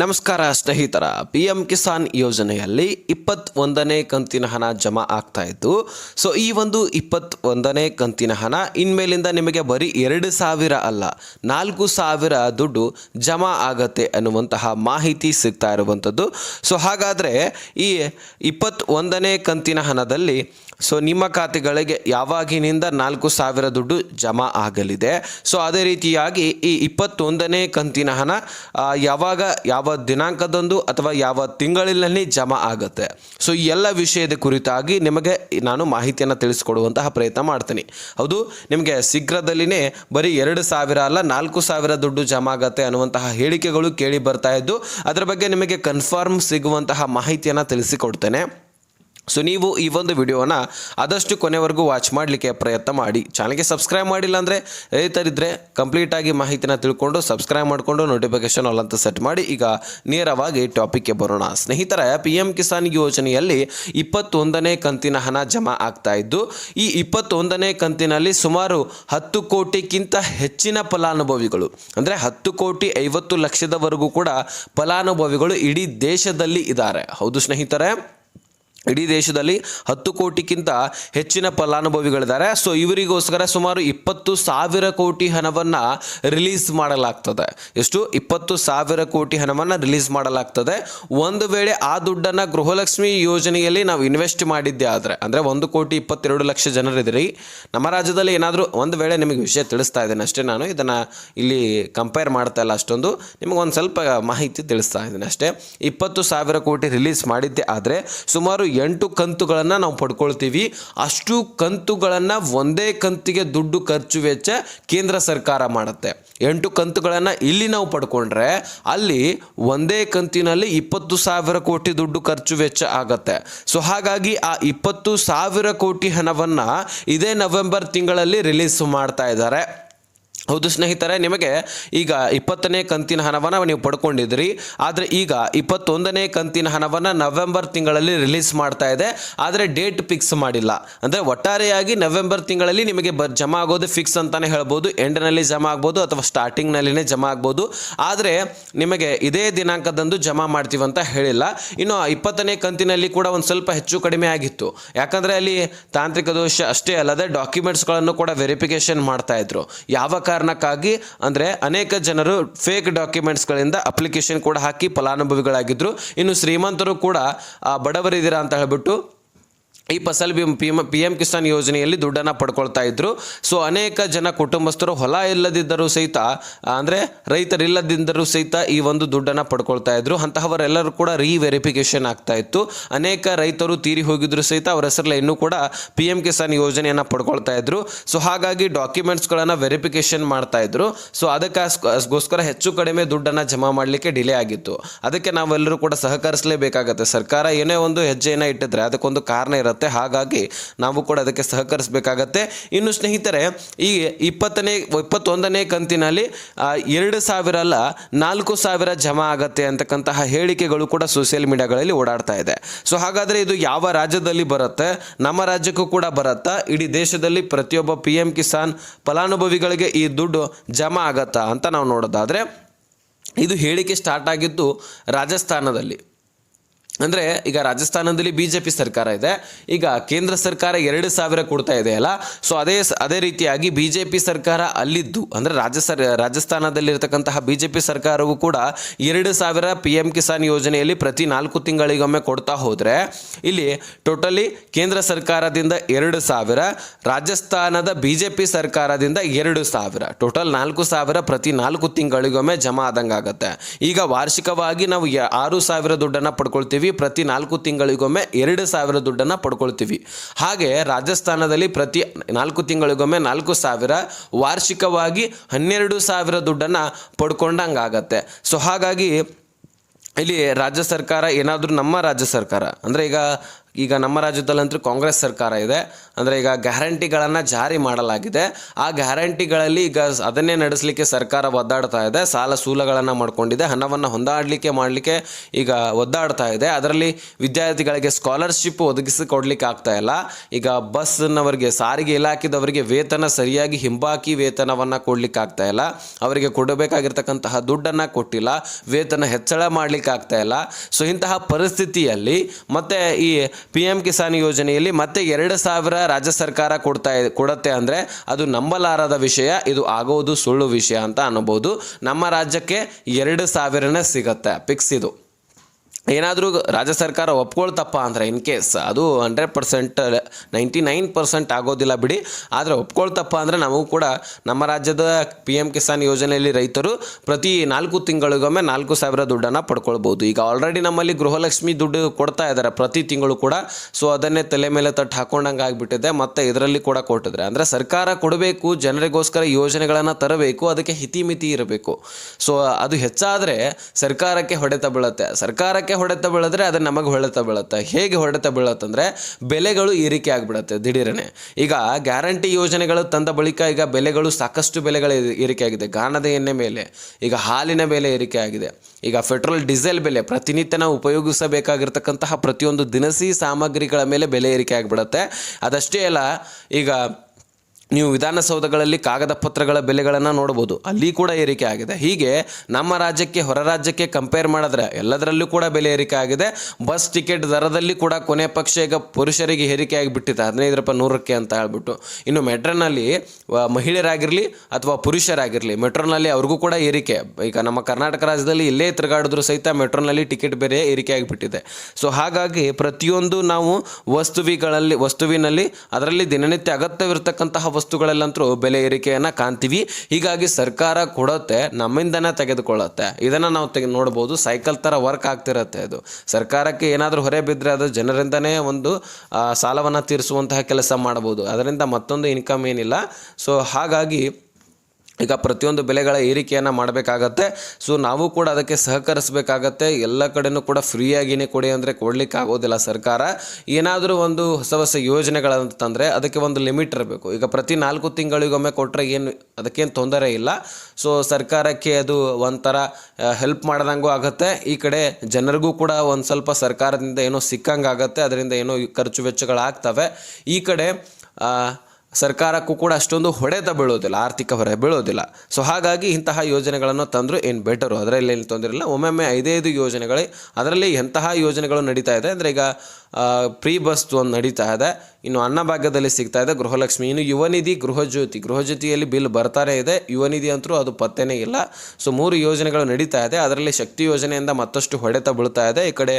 ನಮಸ್ಕಾರ ಸ್ನೇಹಿತರ P M Kisan ಯೋಜನೆಯಲ್ಲಿ ಇಪ್ಪತ್ತೊಂದನೇ ಕಂತಿನ ಹಣ ಜಮಾ ಆಗ್ತಾ ಇತ್ತು ಸೊ ಈ ಒಂದು ಇಪ್ಪತ್ತೊಂದನೇ ಕಂತಿನ ಹಣ ಇನ್ಮೇಲಿಂದ ನಿಮಗೆ ಬರೀ ಎರಡು ಸಾವಿರ ಅಲ್ಲ, ನಾಲ್ಕು ಸಾವಿರ ದುಡ್ಡು ಜಮಾ ಆಗತ್ತೆ ಅನ್ನುವಂತಹ ಮಾಹಿತಿ ಸಿಗ್ತಾ ಇರುವಂಥದ್ದು. ಸೊ ಹಾಗಾದರೆ ಈ ಇಪ್ಪತ್ತೊಂದನೇ ಕಂತಿನ ಹಣದಲ್ಲಿ, ಸೊ ನಿಮ್ಮ ಖಾತೆಗಳಿಗೆ ಯಾವಾಗಿನಿಂದ ನಾಲ್ಕು ಸಾವಿರ ದುಡ್ಡು ಜಮಾ ಆಗಲಿದೆ? ಸೊ ಅದೇ ರೀತಿಯಾಗಿ ಈ ಇಪ್ಪತ್ತೊಂದನೇ ಕಂತಿನ ಹಣ ಯಾವಾಗ, ಯಾವ ದಿನಾಂಕದಂದು ಅಥವಾ ಯಾವ ತಿಂಗಳಿನಲ್ಲಿ ಜಮಾ ಆಗುತ್ತೆ. ಸೊ ಎಲ್ಲ ವಿಷಯದ ಕುರಿತಾಗಿ ನಿಮಗೆ ನಾನು ಮಾಹಿತಿಯನ್ನು ತಿಳಿಸ್ಕೊಡುವಂತಹ ಪ್ರಯತ್ನ ಮಾಡ್ತೀನಿ. ಹೌದು, ನಿಮಗೆ ಶೀಘ್ರದಲ್ಲಿನೇ ಬರೀ ಎರಡು ಸಾವಿರ ಅಲ್ಲ, ನಾಲ್ಕು ಸಾವಿರ ದುಡ್ಡು ಜಮಾ ಆಗುತ್ತೆ ಅನ್ನುವಂತಹ ಹೇಳಿಕೆಗಳು ಕೇಳಿ ಬರ್ತಾ ಇದ್ದು, ಅದರ ಬಗ್ಗೆ ನಿಮಗೆ ಕನ್ಫರ್ಮ್ ಸಿಗುವಂತಹ ಮಾಹಿತಿಯನ್ನು ತಿಳಿಸಿಕೊಡ್ತೇನೆ. ಸೊ ನೀವು ಈ ಒಂದು ವಿಡಿಯೋನ ಆದಷ್ಟು ಕೊನೆವರೆಗೂ ವಾಚ್ ಮಾಡಲಿಕ್ಕೆ ಪ್ರಯತ್ನ ಮಾಡಿ. ಚಾನಲ್ಗೆ ಸಬ್ಸ್ಕ್ರೈಬ್ ಮಾಡಿಲ್ಲ ಅಂದರೆ ರೈತರಿದ್ದರೆ ಕಂಪ್ಲೀಟಾಗಿ ಮಾಹಿತಿನ ತಿಳ್ಕೊಂಡು ಸಬ್ಸ್ಕ್ರೈಬ್ ಮಾಡಿಕೊಂಡು ನೋಟಿಫಿಕೇಶನ್ ಆಲ್ ಅಂತ ಸೆಟ್ ಮಾಡಿ. ಈಗ ನೇರವಾಗಿ ಟಾಪಿಕ್ಗೆ ಬರೋಣ. ಸ್ನೇಹಿತರ ಪಿ ಎಂ ಕಿಸಾನ್ ಯೋಜನೆಯಲ್ಲಿ ಇಪ್ಪತ್ತೊಂದನೇ ಕಂತಿನ ಹಣ ಜಮಾ ಆಗ್ತಾ ಇದ್ದು, ಈ ಇಪ್ಪತ್ತೊಂದನೇ ಕಂತಿನಲ್ಲಿ ಸುಮಾರು ಹತ್ತು ಕೋಟಿಗಿಂತ ಹೆಚ್ಚಿನ ಫಲಾನುಭವಿಗಳು, ಅಂದರೆ ಹತ್ತು ಕೋಟಿ ಐವತ್ತು ಲಕ್ಷದವರೆಗೂ ಕೂಡ ಫಲಾನುಭವಿಗಳು ಇಡೀ ದೇಶದಲ್ಲಿ ಇದ್ದಾರೆ. ಹೌದು ಸ್ನೇಹಿತರೆ? ಇಡೀ ದೇಶದಲ್ಲಿ ಹತ್ತು ಕೋಟಿಗಿಂತ ಹೆಚ್ಚಿನ ಫಲಾನುಭವಿಗಳಿದ್ದಾರೆ. ಸೊ ಇವರಿಗೋಸ್ಕರ ಸುಮಾರು ಇಪ್ಪತ್ತು ಸಾವಿರ ಕೋಟಿ ಹಣವನ್ನು ರಿಲೀಸ್ ಮಾಡಲಾಗ್ತದೆ. ಎಷ್ಟು? ಇಪ್ಪತ್ತು ಸಾವಿರ ಕೋಟಿ ಹಣವನ್ನು ರಿಲೀಸ್ ಮಾಡಲಾಗ್ತದೆ. ಒಂದು ವೇಳೆ ಆ ದುಡ್ಡನ್ನು ಗೃಹಲಕ್ಷ್ಮಿ ಯೋಜನೆಯಲ್ಲಿ ನಾವು ಇನ್ವೆಸ್ಟ್ ಮಾಡಿದ್ದೆ ಆದರೆ, ಅಂದರೆ ಒಂದು ಕೋಟಿ ಇಪ್ಪತ್ತೆರಡು ಲಕ್ಷ ಜನರಿದ್ದೀರಿ. ನಮ್ಮ ರಾಜ್ಯದಲ್ಲಿ ಏನಾದರೂ ಒಂದು ವೇಳೆ ನಿಮಗೆ ವಿಷಯ ತಿಳಿಸ್ತಾ ಇದ್ದೇನೆ ಅಷ್ಟೇ ನಾನು. ಇದನ್ನು ಇಲ್ಲಿ ಕಂಪೇರ್ ಮಾಡ್ತಾ ಇಲ್ಲ ಅಷ್ಟೊಂದು. ನಿಮಗೆ ಒಂದು ಸ್ವಲ್ಪ ಮಾಹಿತಿ ತಿಳಿಸ್ತಾ ಇದ್ದೀನಿ ಅಷ್ಟೇ. ಇಪ್ಪತ್ತು ಸಾವಿರ ಕೋಟಿ ರಿಲೀಸ್ ಮಾಡಿದ್ದೆ ಆದರೆ ಸುಮಾರು ಎಂಟು ಕಂತುಗಳನ್ನು ನಾವು ಪಡ್ಕೊಳ್ತೀವಿ. ಅಷ್ಟು ಕಂತುಗಳನ್ನು ಒಂದೇ ಕಂತಿಗೆ ದುಡ್ಡು ಖರ್ಚು ವೆಚ್ಚ ಕೇಂದ್ರ ಸರ್ಕಾರ ಮಾಡುತ್ತೆ. ಎಂಟು ಕಂತುಗಳನ್ನು ಇಲ್ಲಿ ನಾವು ಪಡ್ಕೊಂಡ್ರೆ ಅಲ್ಲಿ ಒಂದೇ ಕಂತಿನಲ್ಲಿ ಇಪ್ಪತ್ತು ಸಾವಿರ ಕೋಟಿ ದುಡ್ಡು ಖರ್ಚು ವೆಚ್ಚ ಆಗತ್ತೆ. ಸೊ ಹಾಗಾಗಿ ಆ ಇಪ್ಪತ್ತು ಸಾವಿರ ಕೋಟಿ ಹಣವನ್ನು ಇದೇ ನವೆಂಬರ್ ತಿಂಗಳಲ್ಲಿ ರಿಲೀಸ್ ಮಾಡ್ತಾ ಇದ್ದಾರೆ. ಹೌದು ಸ್ನೇಹಿತರೆ, ನಿಮಗೆ ಈಗ ಇಪ್ಪತ್ತನೇ ಕಂತಿನ ಹಣವನ್ನು ನೀವು ಪಡ್ಕೊಂಡಿದ್ರಿ ಆದರೆ ಈಗ ಇಪ್ಪತ್ತೊಂದನೇ ಕಂತಿನ ಹಣವನ್ನು ನವೆಂಬರ್ ತಿಂಗಳಲ್ಲಿ ರಿಲೀಸ್ ಮಾಡ್ತಾ ಇದೆ. ಆದರೆ ಡೇಟ್ ಫಿಕ್ಸ್ ಮಾಡಿಲ್ಲ. ಅಂದರೆ ಒಟ್ಟಾರೆಯಾಗಿ ನವೆಂಬರ್ ತಿಂಗಳಲ್ಲಿ ನಿಮಗೆ ಬ ಜಮಾ ಆಗೋದು ಫಿಕ್ಸ್ ಅಂತಲೇ ಹೇಳ್ಬೋದು. ಎಂಡ್ನಲ್ಲಿ ಜಮಾ ಆಗ್ಬೋದು ಅಥವಾ ಸ್ಟಾರ್ಟಿಂಗ್ನಲ್ಲಿನೇ ಜಮಾ ಆಗ್ಬೋದು. ಆದರೆ ನಿಮಗೆ ಇದೇ ದಿನಾಂಕದಂದು ಜಮಾ ಮಾಡ್ತೀವಿ ಅಂತ ಹೇಳಿಲ್ಲ. ಇನ್ನು ಇಪ್ಪತ್ತನೇ ಕಂತಿನಲ್ಲಿ ಕೂಡ ಒಂದು ಸ್ವಲ್ಪ ಹೆಚ್ಚು ಕಡಿಮೆ ಆಗಿತ್ತು. ಯಾಕಂದರೆ ಅಲ್ಲಿ ತಾಂತ್ರಿಕ ದೋಷ ಅಷ್ಟೇ ಅಲ್ಲದೆ ಡಾಕ್ಯುಮೆಂಟ್ಸ್ಗಳನ್ನು ಕೂಡ ವೆರಿಫಿಕೇಶನ್ ಮಾಡ್ತಾ ಇದ್ರು. ಯಾವ ಕಾರಣಕ್ಕಾಗಿ ಅಂದರೆ ಅನೇಕ ಜನರು ಫೇಕ್ ಡಾಕ್ಯುಮೆಂಟ್ಸ್ಗಳಿಂದ ಅಪ್ಲಿಕೇಶನ್ ಕೂಡ ಹಾಕಿ ಫಲಾನುಭವಿಗಳಾಗಿದ್ದರು ಇನ್ನು ಶ್ರೀಮಂತರು ಕೂಡ ಆ, ಬಡವರಿದ್ದೀರಾ ಅಂತ ಹೇಳ್ಬಿಟ್ಟು ಈ Fasal B P M P M Kisan ಯೋಜನೆಯಲ್ಲಿ ದುಡ್ಡನ್ನು ಪಡ್ಕೊಳ್ತಾ ಇದ್ರು. ಸೊ ಅನೇಕ ಜನ ಕುಟುಂಬಸ್ಥರು ಹೊಲ ಇಲ್ಲದಿದ್ದರೂ ಸಹಿತ, ಅಂದರೆ ರೈತರಿಲ್ಲದಿದ್ದರೂ ಸಹಿತ ಈ ಒಂದು ದುಡ್ಡನ್ನು ಪಡ್ಕೊಳ್ತಾ ಇದ್ರು. ಅಂತಹವರೆಲ್ಲರೂ ಕೂಡ ರೀವೆರಿಫಿಕೇಶನ್ ಆಗ್ತಾ ಇತ್ತು. ಅನೇಕ ರೈತರು ತೀರಿ ಹೋಗಿದ್ರು ಸಹಿತ ಅವರ ಹೆಸರಲ್ಲಿ ಇನ್ನೂ ಕೂಡ ಪಿ ಎಂ ಕಿಸಾನ್ ಯೋಜನೆಯನ್ನು ಪಡ್ಕೊಳ್ತಾ ಇದ್ರು. ಸೊ ಹಾಗಾಗಿ ಡಾಕ್ಯುಮೆಂಟ್ಸ್ಗಳನ್ನು ವೆರಿಫಿಕೇಶನ್ ಮಾಡ್ತಾ ಇದ್ರು. ಸೊ ಅದಕ್ಕೋಸ್ಕರ ಹೆಚ್ಚು ಕಡಿಮೆ ದುಡ್ಡನ್ನು ಜಮಾ ಮಾಡಲಿಕ್ಕೆ ಡಿಲೇ ಆಗಿತ್ತು. ಅದಕ್ಕೆ ನಾವೆಲ್ಲರೂ ಕೂಡ ಸಹಕರಿಸಲೇಬೇಕಾಗತ್ತೆ. ಸರ್ಕಾರ ಏನೇ ಒಂದು ಹೆಜ್ಜೆಯನ್ನು ಇಟ್ಟಿದ್ರೆ ಅದಕ್ಕೊಂದು ಕಾರಣ ಇರುತ್ತೆ. ಹಾಗಾಗಿ ನಾವು ಕೂಡ ಅದಕ್ಕೆ ಸಹಕರಿಸಬೇಕಾಗತ್ತೆ. ಇನ್ನು ಸ್ನೇಹಿತರೆ, ಈ ಇಪ್ಪತ್ತನೇ, ಇಪ್ಪತ್ತೊಂದನೇ ಕಂತಿನಲ್ಲಿ ಎರಡು ಸಾವಿರ ಅಲ್ಲ, ನಾಲ್ಕು ಸಾವಿರ ಜಮಾ ಆಗತ್ತೆ ಅಂತಕ್ಕಂತಹ ಹೇಳಿಕೆಗಳು ಕೂಡ ಸೋಷಿಯಲ್ ಮೀಡಿಯಾಗಳಲ್ಲಿ ಓಡಾಡ್ತಾ ಇದೆ. ಸೊ, ಹಾಗಾದರೆ ಇದು ಯಾವ ರಾಜ್ಯದಲ್ಲಿ ಬರುತ್ತೆ? ನಮ್ಮ ರಾಜ್ಯಕ್ಕೂ ಕೂಡ ಬರುತ್ತಾ? ಇಡೀ ದೇಶದಲ್ಲಿ ಪ್ರತಿಯೊಬ್ಬ ಪಿ ಎಂ ಕಿಸಾನ್ ಫಲಾನುಭವಿಗಳಿಗೆ ಈ ದುಡ್ಡು ಜಮಾ ಆಗತ್ತಾ ಅಂತ ನಾವು ನೋಡೋದಾದರೆ, ಇದು ಹೇಳಿಕೆ ಸ್ಟಾರ್ಟ್ ಆಗಿದ್ದು ರಾಜಸ್ಥಾನದಲ್ಲಿ. ಅಂದರೆ ಈಗ ರಾಜಸ್ಥಾನದಲ್ಲಿ ಬಿ ಜೆ ಪಿ ಸರ್ಕಾರ ಇದೆ, ಈಗ ಕೇಂದ್ರ ಸರ್ಕಾರ ಎರಡು ಸಾವಿರ ಕೊಡ್ತಾ ಇದೆ ಅಲ್ಲ? ಸೊ ಅದೇ ಅದೇ ರೀತಿಯಾಗಿ ಬಿ ಜೆ ಪಿ ಸರ್ಕಾರ ಅಲ್ಲಿದ್ದು, ಅಂದರೆ ರಾಜ್ಯ ಸರ್, ರಾಜಸ್ಥಾನದಲ್ಲಿರತಕ್ಕಂತಹ ಬಿ ಜೆ ಪಿ ಸರ್ಕಾರವು ಕೂಡ ಎರಡು ಸಾವಿರ ಪಿ ಎಂ ಕಿಸಾನ್ ಯೋಜನೆಯಲ್ಲಿ ಪ್ರತಿ ನಾಲ್ಕು ತಿಂಗಳಿಗೊಮ್ಮೆ ಕೊಡ್ತಾ ಹೋದರೆ, ಇಲ್ಲಿ ಟೋಟಲಿ ಕೇಂದ್ರ ಸರ್ಕಾರದಿಂದ ಎರಡು ಸಾವಿರ, ರಾಜಸ್ಥಾನದ ಬಿ ಜೆ ಪಿ ಸರ್ಕಾರದಿಂದ ಎರಡು ಸಾವಿರ. ಟೋಟಲ್ ನಾಲ್ಕು ಸಾವಿರ ಪ್ರತಿ ನಾಲ್ಕು ತಿಂಗಳಿಗೊಮ್ಮೆ ಜಮಾ ಆದಂಗೆ ಆಗುತ್ತೆ ಈಗ ವಾರ್ಷಿಕವಾಗಿ ನಾವು ಆರು ಸಾವಿರ ದುಡ್ಡನ್ನು ಪಡ್ಕೊಳ್ತೀವಿ ಪ್ರತಿ ನಾಲ್ಕು ತಿಂಗಳಿಗೊಮ್ಮೆ ಎರಡು ಸಾವಿರ ದುಡ್ಡನ್ನು ಪಡ್ಕೊಳ್ತೀವಿ. ಹಾಗೆ ರಾಜಸ್ಥಾನದಲ್ಲಿ ಪ್ರತಿ ನಾಲ್ಕು ತಿಂಗಳಿಗೊಮ್ಮೆ ನಾಲ್ಕು ಸಾವಿರ, ವಾರ್ಷಿಕವಾಗಿ ಹನ್ನೆರಡು ಸಾವಿರ ದುಡ್ಡನ್ನು ಪಡ್ಕೊಂಡಂಗಾಗತ್ತೆ. ಸೊ ಹಾಗಾಗಿ ಇಲ್ಲಿ ರಾಜ್ಯ ಸರ್ಕಾರ ಏನಾದರೂ ನಮ್ಮ ರಾಜ್ಯ ಸರ್ಕಾರ, ಅಂದರೆ ಈಗ ಈಗ ನಮ್ಮ ರಾಜ್ಯದಲ್ಲಂತೂ ಕಾಂಗ್ರೆಸ್ ಸರ್ಕಾರ ಇದೆ. ಅಂದರೆ ಈಗ ಗ್ಯಾರಂಟಿಗಳನ್ನು ಜಾರಿ ಮಾಡಲಾಗಿದೆ. ಆ ಗ್ಯಾರಂಟಿಗಳಲ್ಲಿ ಈಗ ಅದನ್ನೇ ನಡೆಸಲಿಕ್ಕೆ ಸರ್ಕಾರ ಒದ್ದಾಡ್ತಾ ಇದೆ. ಸಾಲ ಸೂಲಗಳನ್ನು ಮಾಡಿಕೊಂಡಿದೆ. ಹಣವನ್ನು ಹೊಂದಾಡಲಿಕ್ಕೆ ಮಾಡಲಿಕ್ಕೆ ಈಗ ಒದ್ದಾಡ್ತಾ ಇದೆ. ಅದರಲ್ಲಿ ವಿದ್ಯಾರ್ಥಿಗಳಿಗೆ ಸ್ಕಾಲರ್ಶಿಪ್ ಒದಗಿಸಿಕೊಡ್ಲಿಕ್ಕೆ ಆಗ್ತಾ ಇಲ್ಲ. ಈಗ ಬಸ್ನವರಿಗೆ, ಸಾರಿಗೆ ಇಲಾಖೆದವರಿಗೆ ವೇತನ ಸರಿಯಾಗಿ ಹಿಂಬಾಕಿ ವೇತನವನ್ನು ಕೊಡ್ಲಿಕ್ಕೆ ಆಗ್ತಾ ಇಲ್ಲ. ಅವರಿಗೆ ಕೊಡಬೇಕಾಗಿರ್ತಕ್ಕಂತಹ ದುಡ್ಡನ್ನು ಕೊಟ್ಟಿಲ್ಲ. ವೇತನ ಹೆಚ್ಚಳ ಮಾಡಲಿಕ್ಕೆ ಆಗ್ತಾ ಇಲ್ಲ. ಸೊ ಇಂತಹ ಪರಿಸ್ಥಿತಿಯಲ್ಲಿ ಮತ್ತು ಈ ಪಿ ಎಂ ಕಿಸಾನ್ ಯೋಜನೆಯಲ್ಲಿ ಮತ್ತೆ ಎರಡು ಸಾವಿರ ರಾಜ್ಯ ಸರ್ಕಾರ ಕೊಡ್ತಾ ಕೊಡುತ್ತೆ ಅಂದರೆ ಅದು ನಂಬಲಾರದ ವಿಷಯ, ಇದು ಆಗೋದು ಸುಳ್ಳು ವಿಷಯ ಅಂತ ಅನ್ನಬಹುದು ನಮ್ಮ ರಾಜ್ಯಕ್ಕೆ ಎರಡು ಸಾವಿರನೇ ಸಿಗತ್ತೆ ಫಿಕ್ಸ್ ಇದು. ಏನಾದರೂ ರಾಜ್ಯ ಸರ್ಕಾರ ಒಪ್ಕೊಳ್ತಪ್ಪ ಅಂದರೆ ಇನ್ ಕೇಸ್ ಅದು hundred percent ninety nine percent ಆಗೋದಿಲ್ಲ ಬಿಡಿ. ಆದರೆ ಒಪ್ಕೊಳ್ತಪ್ಪ ಅಂದರೆ ನಮಗೂ ಕೂಡ ನಮ್ಮ ರಾಜ್ಯದ ಪಿ ಎಂ ಕಿಸಾನ್ ಯೋಜನೆಯಲ್ಲಿ ರೈತರು ಪ್ರತಿ ನಾಲ್ಕು ತಿಂಗಳಿಗೊಮ್ಮೆ ನಾಲ್ಕು ಸಾವಿರ ದುಡ್ಡನ್ನು ಪಡ್ಕೊಳ್ಬೋದು. ಈಗ ಆಲ್ರೆಡಿ ನಮ್ಮಲ್ಲಿ ಗೃಹಲಕ್ಷ್ಮಿ ದುಡ್ಡು ಕೊಡ್ತಾ ಇದ್ದಾರೆ ಪ್ರತಿ ತಿಂಗಳು ಕೂಡ. ಸೊ ಅದನ್ನೇ ತಲೆ ಮೇಲೆ ತಟ್ಟು ಹಾಕೊಂಡಂಗೆ ಆಗಿಬಿಟ್ಟಿದೆ. ಮತ್ತು ಇದರಲ್ಲಿ ಕೂಡ ಕೊಟ್ಟಿದ್ರೆ ಅಂದರೆ ಸರ್ಕಾರ ಕೊಡಬೇಕು, ಜನರಿಗೋಸ್ಕರ ಯೋಜನೆಗಳನ್ನು ತರಬೇಕು, ಅದಕ್ಕೆ ಹಿತಿಮಿತಿ ಇರಬೇಕು. ಸೊ ಅದು ಹೆಚ್ಚಾದರೆ ಸರ್ಕಾರಕ್ಕೆ ಹೊಡೆತ ಬೀಳುತ್ತೆ. ಸರ್ಕಾರಕ್ಕೆ ಹೊಡೆತ ಬೀಳಿದ್ರೆ ಅದು ನಮಗೆ ಹೊಡೆತ ಬೀಳುತ್ತೆ. ಹೇಗೆ ಹೊಡೆತ ಬೀಳುತ್ತಂದರೆ ಬೆಲೆಗಳು ಏರಿಕೆ ಆಗಿಬಿಡುತ್ತೆ ದಿಢೀರನೆ. ಈಗ ಗ್ಯಾರಂಟಿ ಯೋಜನೆಗಳು ತಂದ ಬಳಿಕ ಈಗ ಬೆಲೆಗಳು ಸಾಕಷ್ಟು ಬೆಲೆಗಳು ಏರಿ- ಏರಿಕೆ ಆಗಿದೆ. ಗಾಣದ ಎಣ್ಣೆ ಮೇಲೆ, ಈಗ ಹಾಲಿನ ಬೆಲೆ ಏರಿಕೆ ಆಗಿದೆ. ಈಗ ಪೆಟ್ರೋಲ್, ಡೀಸೆಲ್ ಬೆಲೆ ಪ್ರತಿನಿತ್ಯ ನಾವು ಉಪಯೋಗಿಸಬೇಕಾಗಿರ್ತಕ್ಕಂತಹ ಪ್ರತಿಯೊಂದು ದಿನಸಿ ಸಾಮಗ್ರಿಗಳ ಮೇಲೆ ಬೆಲೆ ಏರಿಕೆ ಆಗಿಬಿಡುತ್ತೆ. ಅದಷ್ಟೇ ಅಲ್ಲ, ಈಗ ನೀವು ವಿಧಾನಸೌಧಗಳಲ್ಲಿ ಕಾಗದ ಪತ್ರಗಳ ಬೆಲೆಗಳನ್ನು ನೋಡ್ಬೋದು ಅಲ್ಲಿ ಕೂಡ ಏರಿಕೆ ಆಗಿದೆ. ಹೀಗೆ ನಮ್ಮ ರಾಜ್ಯಕ್ಕೆ ಹೊರ ರಾಜ್ಯಕ್ಕೆ ಕಂಪೇರ್ ಮಾಡಿದ್ರೆ ಎಲ್ಲದರಲ್ಲೂ ಕೂಡ ಬೆಲೆ ಏರಿಕೆ ಆಗಿದೆ. ಬಸ್ ಟಿಕೆಟ್ ದರದಲ್ಲಿ ಕೂಡ ಕೊನೆ ಪಕ್ಷ ಈಗ ಪುರುಷರಿಗೆ ಏರಿಕೆ ಆಗಿಬಿಟ್ಟಿದೆ. ಹದಿನೈದು ರೂಪಾಯಿ ನೂರಕ್ಕೆ ಅಂತ ಹೇಳ್ಬಿಟ್ಟು. ಇನ್ನು ಮೆಟ್ರೋನಲ್ಲಿ ಮಹಿಳೆಯರಾಗಿರಲಿ ಅಥವಾ ಪುರುಷರಾಗಿರಲಿ, ಮೆಟ್ರೋನಲ್ಲಿ ಅವ್ರಿಗೂ ಕೂಡ ಏರಿಕೆ. ಈಗ ನಮ್ಮ ಕರ್ನಾಟಕ ರಾಜ್ಯದಲ್ಲಿ ಇಲ್ಲೇ ತಿರುಗಾಡಿದ್ರು ಸಹಿತ ಮೆಟ್ರೋನಲ್ಲಿ ಟಿಕೆಟ್ ಬೇರೆ ಏರಿಕೆ ಆಗಿಬಿಟ್ಟಿದೆ. ಸೊ ಹಾಗಾಗಿ ಪ್ರತಿಯೊಂದು ನಾವು ವಸ್ತುವಿಗಳಲ್ಲಿ, ವಸ್ತುವಿನಲ್ಲಿ ಅದರಲ್ಲಿ ದಿನನಿತ್ಯ ಅಗತ್ಯವಿರ್ತಕ್ಕಂತಹ ವಸ್ತುಗಳಲ್ಲಂತೂ ಬೆಲೆ ಏರಿಕೆಯನ್ನು ಕಾಣ್ತೀವಿ. ಹೀಗಾಗಿ ಸರ್ಕಾರ ಕೊಡುತ್ತೆ, ನಮ್ಮಿಂದನೇ ತೆಗೆದುಕೊಳ್ಳುತ್ತೆ. ಇದನ್ನು ನಾವು ತೆಗೆ, ನೋಡ್ಬೋದು, ಸೈಕಲ್ ಥರ ವರ್ಕ್ ಆಗ್ತಿರುತ್ತೆ ಅದು. ಸರ್ಕಾರಕ್ಕೆ ಏನಾದರೂ ಹೊರೆ ಬಿದ್ದರೆ ಅದು ಜನರಿಂದನೇ ಒಂದು ಸಾಲವನ್ನು ತೀರಿಸುವಂತಹ ಕೆಲಸ ಮಾಡ್ಬೋದು. ಅದರಿಂದ ಮತ್ತೊಂದು ಇನ್ಕಮ್ ಏನಿಲ್ಲ. ಸೊ ಹಾಗಾಗಿ ಈಗ ಪ್ರತಿಯೊಂದು ಬೆಲೆಗಳ ಏರಿಕೆಯನ್ನು ಮಾಡಬೇಕಾಗತ್ತೆ. ಸೊ ನಾವು ಕೂಡ ಅದಕ್ಕೆ ಸಹಕರಿಸಬೇಕಾಗತ್ತೆ. ಎಲ್ಲ ಕಡೆನೂ ಕೂಡ ಫ್ರೀಯಾಗಿಯೇ ಕೊಡಿ ಅಂದರೆ ಕೊಡ್ಲಿಕ್ಕೆ ಆಗೋದಿಲ್ಲ ಸರ್ಕಾರ. ಏನಾದರೂ ಒಂದು ಹೊಸ ಹೊಸ ಯೋಜನೆಗಳಂತ ತಂದರೆ ಅದಕ್ಕೆ ಒಂದು ಲಿಮಿಟ್ ಇರಬೇಕು. ಈಗ ಪ್ರತಿ ನಾಲ್ಕು ತಿಂಗಳಿಗೊಮ್ಮೆ ಕೊಟ್ಟರೆ ಏನು, ಅದಕ್ಕೇನು ತೊಂದರೆ ಇಲ್ಲ. ಸೊ ಸರ್ಕಾರಕ್ಕೆ ಅದು ಒಂಥರ ಹೆಲ್ಪ್ ಮಾಡ್ದಂಗೂ ಆಗುತ್ತೆ. ಈ ಕಡೆ ಜನರಿಗೂ ಕೂಡ ಒಂದು ಸ್ವಲ್ಪ ಸರ್ಕಾರದಿಂದ ಏನೋ ಸಿಕ್ಕಂಗೆ ಆಗುತ್ತೆ ಅದರಿಂದ ಏನೋ ಖರ್ಚು ವೆಚ್ಚಗಳಾಗ್ತವೆ. ಈ ಕಡೆ ಸರ್ಕಾರಕ್ಕೂ ಕೂಡ ಅಷ್ಟೊಂದು ಹೊಡೆತ ಬೀಳೋದಿಲ್ಲ, ಆರ್ಥಿಕ ಹೊರೆ ಬೀಳೋದಿಲ್ಲ. ಸೊ ಹಾಗಾಗಿ ಇಂತಹ ಯೋಜನೆಗಳನ್ನು ತಂದರೂ ಏನು ಬೆಟರು? ಅದರಲ್ಲಿ ಏನು ತೊಂದರೆ ಇಲ್ಲ. ಒಮ್ಮೊಮ್ಮೆ ಐದೈದು ಯೋಜನೆಗಳೇ, ಅದರಲ್ಲಿ ಎಂತಹ ಯೋಜನೆಗಳು ನಡೀತಾ ಇದೆ? ಅಂದರೆ ಈಗ ಪ್ರೀ ಬಸ್ ಒಂದು ನಡೀತಾ ಇದೆ. ಇನ್ನು ಅನ್ನಭಾಗ್ಯದಲ್ಲಿ ಸಿಗ್ತಾ ಇದೆ, ಗೃಹಲಕ್ಷ್ಮಿ. ಇನ್ನು ಯುವನಿಧಿ ಗೃಹಜ್ಯೋತಿ ಗೃಹಜ್ಯೋತಿಯಲ್ಲಿ ಬಿಲ್ ಬರ್ತಾನೆ ಇದೆ. ಯುವನಿಧಿ ಅಂತೂ ಅದು ಪತ್ತೆನೇ ಇಲ್ಲ. ಸೊ ಮೂರು ಯೋಜನೆಗಳು ನಡೀತಾ ಇದೆ. ಅದರಲ್ಲಿ ಶಕ್ತಿ ಯೋಜನೆಯಿಂದ ಮತ್ತಷ್ಟು ಹೊಡೆತ ಬೀಳ್ತಾ ಇದೆ. ಈ ಕಡೆ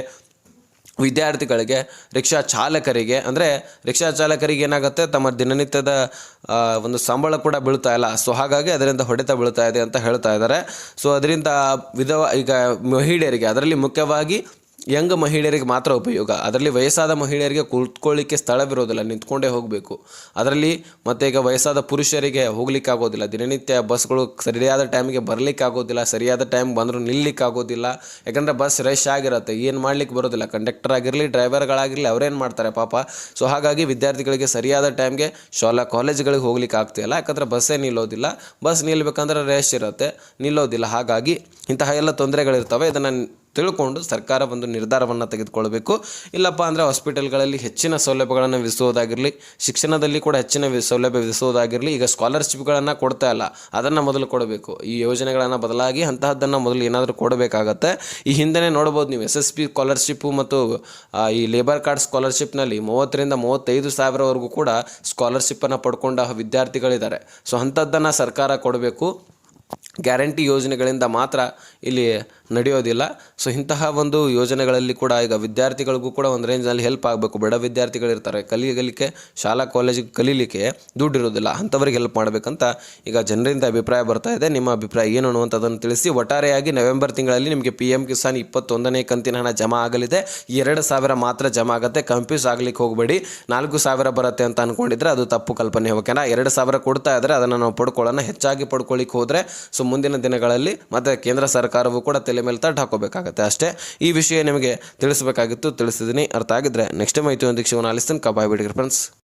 ವಿದ್ಯಾರ್ಥಿಗಳಿಗೆ, ರಿಕ್ಷಾ ಚಾಲಕರಿಗೆ, ಅಂದರೆ ರಿಕ್ಷಾ ಚಾಲಕರಿಗೆ ಏನಾಗುತ್ತೆ? ತಮ್ಮ ದಿನನಿತ್ಯದ ಒಂದು ಸಂಬಳ ಕೂಡ ಬೀಳ್ತಾ ಇಲ್ಲ. ಸೊ, ಹಾಗಾಗಿ ಅದರಿಂದ ಹೊಡೆತ ಬೀಳ್ತಾ ಇದೆ ಅಂತ ಹೇಳ್ತಾ ಇದ್ದಾರೆ. ಸೊ, ಅದರಿಂದ ವಿಧವ, ಈಗ ಮಹಿಳೆಯರಿಗೆ, ಅದರಲ್ಲಿ ಮುಖ್ಯವಾಗಿ ಯಂಗ್ ಮಹಿಳೆಯರಿಗೆ ಮಾತ್ರ ಉಪಯೋಗ. ಅದರಲ್ಲಿ ವಯಸ್ಸಾದ ಮಹಿಳೆಯರಿಗೆ ಕುಳಿತುಕೊಳ್ಳಿಕ್ಕೆ ಸ್ಥಳವಿರೋದಿಲ್ಲ, ನಿಂತ್ಕೊಂಡೇ ಹೋಗಬೇಕು. ಅದರಲ್ಲಿ ಮತ್ತು ಈಗ ವಯಸ್ಸಾದ ಪುರುಷರಿಗೆ ಹೋಗ್ಲಿಕ್ಕಾಗೋದಿಲ್ಲ. ದಿನನಿತ್ಯ ಬಸ್ಗಳು ಸರಿಯಾದ ಟೈಮಿಗೆ ಬರಲಿಕ್ಕಾಗೋದಿಲ್ಲ, ಸರಿಯಾದ ಟೈಮ್ ಬಂದರೂ ನಿಲ್ಲಿಕ್ಕಾಗೋದಿಲ್ಲ. ಯಾಕಂದರೆ ಬಸ್ ರಶ್ ಆಗಿರುತ್ತೆ, ಏನು ಮಾಡ್ಲಿಕ್ಕೆ ಬರೋದಿಲ್ಲ. ಕಂಡಕ್ಟರ್ ಆಗಿರಲಿ, ಡ್ರೈವರ್ಗಳಾಗಿರಲಿ, ಅವ್ರೇನು ಮಾಡ್ತಾರೆ ಪಾಪ. ಸೊ ಹಾಗಾಗಿ ವಿದ್ಯಾರ್ಥಿಗಳಿಗೆ ಸರಿಯಾದ ಟೈಮ್ಗೆ ಶಾಲಾ, ಕಾಲೇಜ್ಗಳಿಗೆ ಹೋಗ್ಲಿಕ್ಕೆ ಆಗ್ತಿಲ್ಲ ಯಾಕಂದರೆ ಬಸ್ಸೇ ನಿಲ್ಲೋದಿಲ್ಲ. ಬಸ್ ನಿಲ್ಲಬೇಕಂದ್ರೆ ರಶ್ ಇರುತ್ತೆ, ನಿಲ್ಲೋದಿಲ್ಲ. ಹಾಗಾಗಿ ಇಂತಹ ಎಲ್ಲ ತೊಂದರೆಗಳಿರ್ತವೆ. ಇದನ್ನು ತಿಳ್ಕೊಂಡು ಸರ್ಕಾರ ಒಂದು ನಿರ್ಧಾರವನ್ನು ತೆಗೆದುಕೊಳ್ಬೇಕು. ಇಲ್ಲಪ್ಪ ಅಂದರೆ ಹಾಸ್ಪಿಟಲ್ಗಳಲ್ಲಿ ಹೆಚ್ಚಿನ ಸೌಲಭ್ಯಗಳನ್ನು ವಿಧಿಸುವುದಾಗಿರಲಿ, ಶಿಕ್ಷಣದಲ್ಲಿ ಕೂಡ ಹೆಚ್ಚಿನ ಸೌಲಭ್ಯ ವಿಧಿಸುವುದಾಗಿರಲಿ, ಈಗ ಸ್ಕಾಲರ್ಶಿಪ್ಗಳನ್ನು ಕೊಡ್ತಾ ಇಲ್ಲ. ಅದನ್ನು ಮೊದಲು ಕೊಡಬೇಕು. ಈ ಯೋಜನೆಗಳನ್ನು ಬದಲಾಗಿ ಅಂತಹದ್ದನ್ನು ಮೊದಲು ಏನಾದರೂ ಕೊಡಬೇಕಾಗತ್ತೆ. ಈ ಹಿಂದೆ ನೋಡ್ಬೋದು ನೀವು ಎಸ್ ಎಸ್ ಪಿ ಸ್ಕಾಲರ್ಶಿಪ್ಪು ಮತ್ತು ಈ ಲೇಬರ್ ಕಾರ್ಡ್ ಸ್ಕಾಲರ್ಶಿಪ್ನಲ್ಲಿ ಮೂವತ್ತರಿಂದ ಮೂವತ್ತೈದು ಸಾವಿರವರೆಗೂ ಕೂಡ ಸ್ಕಾಲರ್ಶಿಪ್ಪನ್ನು ಪಡ್ಕೊಂಡ ವಿದ್ಯಾರ್ಥಿಗಳಿದ್ದಾರೆ. ಸೊ ಅಂಥದ್ದನ್ನು ಸರ್ಕಾರ ಕೊಡಬೇಕು. ಗ್ಯಾರಂಟಿ ಯೋಜನೆಗಳಿಂದ ಮಾತ್ರ ಇಲ್ಲಿ ನಡೆಯೋದಿಲ್ಲ. ಸೊ ಇಂತಹ ಒಂದು ಯೋಜನೆಗಳಲ್ಲಿ ಕೂಡ ಈಗ ವಿದ್ಯಾರ್ಥಿಗಳಿಗೂ ಕೂಡ ಒಂದು ರೇಂಜ್ನಲ್ಲಿ ಹೆಲ್ಪ್ ಆಗಬೇಕು. ಬಡ ವಿದ್ಯಾರ್ಥಿಗಳಿರ್ತಾರೆ ಕಲಿಯಲಿಕ್ಕೆ, ಶಾಲಾ ಕಾಲೇಜಿಗೆ ಕಲೀಲಿಕ್ಕೆ ದುಡ್ಡು ಇರೋದಿಲ್ಲ ಅಂಥವ್ರಿಗೆ ಹೆಲ್ಪ್ ಮಾಡಬೇಕಂತ ಈಗ ಜನರಿಂದ ಅಭಿಪ್ರಾಯ ಬರ್ತಾ ಇದೆ. ನಿಮ್ಮ ಅಭಿಪ್ರಾಯ ಏನು ಅನ್ನುವಂಥದ್ದನ್ನು ತಿಳಿಸಿ. ಒಟ್ಟಾರೆಯಾಗಿ ನವೆಂಬರ್ ತಿಂಗಳಲ್ಲಿ ನಿಮಗೆ ಪಿ ಎಂ ಕಿಸಾನ್ ಇಪ್ಪತ್ತೊಂದನೇ ಕಂತಿನ ಹಣ ಜಮಾ ಆಗಲಿದೆ. ಎರಡು ಸಾವಿರ ಮಾತ್ರ ಜಮಾ ಆಗುತ್ತೆ. ಕನ್ಫ್ಯೂಸ್ ಆಗ್ಲಿಕ್ಕೆ ಹೋಗಬೇಡಿ. ನಾಲ್ಕು ಸಾವಿರ ಬರುತ್ತೆ ಅಂತ ಅಂದ್ಕೊಂಡಿದ್ರೆ ಅದು ತಪ್ಪು ಕಲ್ಪನೆ. ಓಕೆನಾ ಎರಡು ಸಾವಿರ ಕೊಡ್ತಾ ಇದ್ದರೆ ಅದನ್ನು ನಾವು ಪಡ್ಕೊಳ್ಳೋಣ. ಹೆಚ್ಚಾಗಿ ಪಡ್ಕೊಳ್ಳಿಕ್ಕೆ ಹೋದರೆ ಸೊ ಸೊ ಮುಂದಿನ ದಿನಗಳಲ್ಲಿ ಮತ್ತು ಕೇಂದ್ರ ಸರ್ಕಾರವು ಕೂಡ ತಲೆ ಮೇಲೆ ತಟ್ಟು ಹಾಕೋಬೇಕಾಗತ್ತೆ. ಅಷ್ಟೇ, ಈ ವಿಷಯ ನಿಮಗೆ ತಿಳಿಸಬೇಕಾಗಿತ್ತು ತಿಳಿಸಿದ್ದೀನಿ ಅರ್ಥ ಆಗಿದ್ರೆ ನೆಕ್ಸ್ಟ್ ಮೈತ್ರಿ ಶಿವನ ಆಲಿಸ್ತೀನಿ. ಕಬಾಯ್ ಬಿಡಿಗ್ರಿ ಫ್ರೆಂಡ್ಸ್